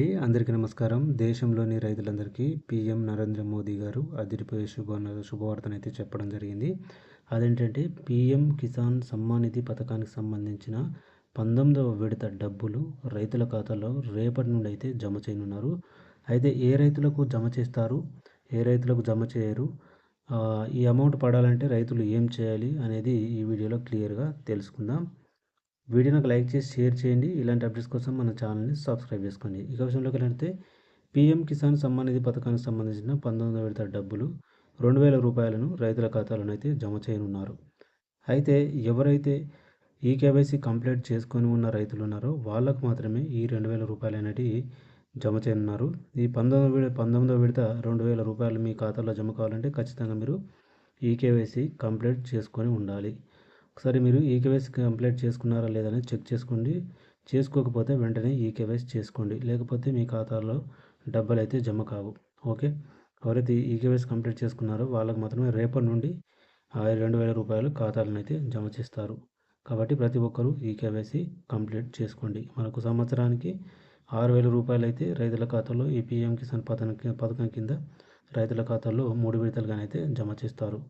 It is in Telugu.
అండి. అందరికీ నమస్కారం. దేశంలోని రైతులందరికీ పీఎం నరేంద్ర మోదీ గారు అదిరిపోయే శుభ శుభవార్తనైతే చెప్పడం జరిగింది. అదేంటంటే పీఎం కిసాన్ సమ్మాన్ నిధి పథకానికి సంబంధించిన పంతొమ్మిదవ విడత డబ్బులు రైతుల ఖాతాలో రేపటి నుండి అయితే జమ చేయనున్నారు. అయితే ఏ రైతులకు జమ చేస్తారు? ఏ రైతులకు జమ చేయరు? ఈ అమౌంట్ పడాలంటే రైతులు ఏం చేయాలి అనేది ఈ వీడియోలో క్లియర్గా తెలుసుకుందాం. వీడియోకి లైక్ చేసి షేర్ చేయండి. ఇలాంటి అప్డేట్స్ కోసం మన ఛానల్ని సబ్స్క్రైబ్ చేసుకోండి. ఇక విషయంలోకి వెళ్తే పీఎం కిసాన్ సమ్మాన్ నిధి పథకానికి సంబంధించిన పంతొమ్మిది విడత డబ్బులు రెండు వేల రూపాయలను రైతుల ఖాతాలోనైతే అయితే జమ చేయనున్నారు. అయితే ఎవరైతే ఈ కేవైసీ కంప్లీట్ చేసుకొని ఉన్న రైతులు ఉన్నారో వాళ్ళకు మాత్రమే ఈ రెండు వేల రూపాయలు అనేటివి జమ చేయనున్నారు. ఈ పంతొమ్మిది విడ పంతొమ్మిదో విడత రెండు వేల రూపాయలు మీ ఖాతాలో జమ కావాలంటే ఖచ్చితంగా మీరు ఈ కేవైసీ కంప్లీట్ చేసుకొని ఉండాలి. ఒకసారి మీరు ఈకేవైసీ కంప్లీట్ చేసుకున్నారా లేదని చెక్ చేసుకోండి. చేసుకోకపోతే వెంటనే ఈకేవైసీ చేసుకోండి. లేకపోతే మీ ఖాతాలో డబ్బులు అయితే జమ కావు. ఓకే? ఎవరైతే ఈకేవైసీ కంప్లీట్ చేసుకున్నారో వాళ్ళకి మాత్రమే రేపటి నుండి రెండు వేల రూపాయలు ఖాతాలను అయితే జమ చేస్తారు. కాబట్టి ప్రతి ఒక్కరూ ఈ కేవైసీ కంప్లీట్ చేసుకోండి. మనకు సంవత్సరానికి ఆరు వేల రూపాయలు అయితే రైతుల ఖాతాలో ఈ పిఎం కిసాన్ పథకం పథకం కింద రైతుల ఖాతాలో మూడు విడతలుగానైతే జమ చేస్తారు.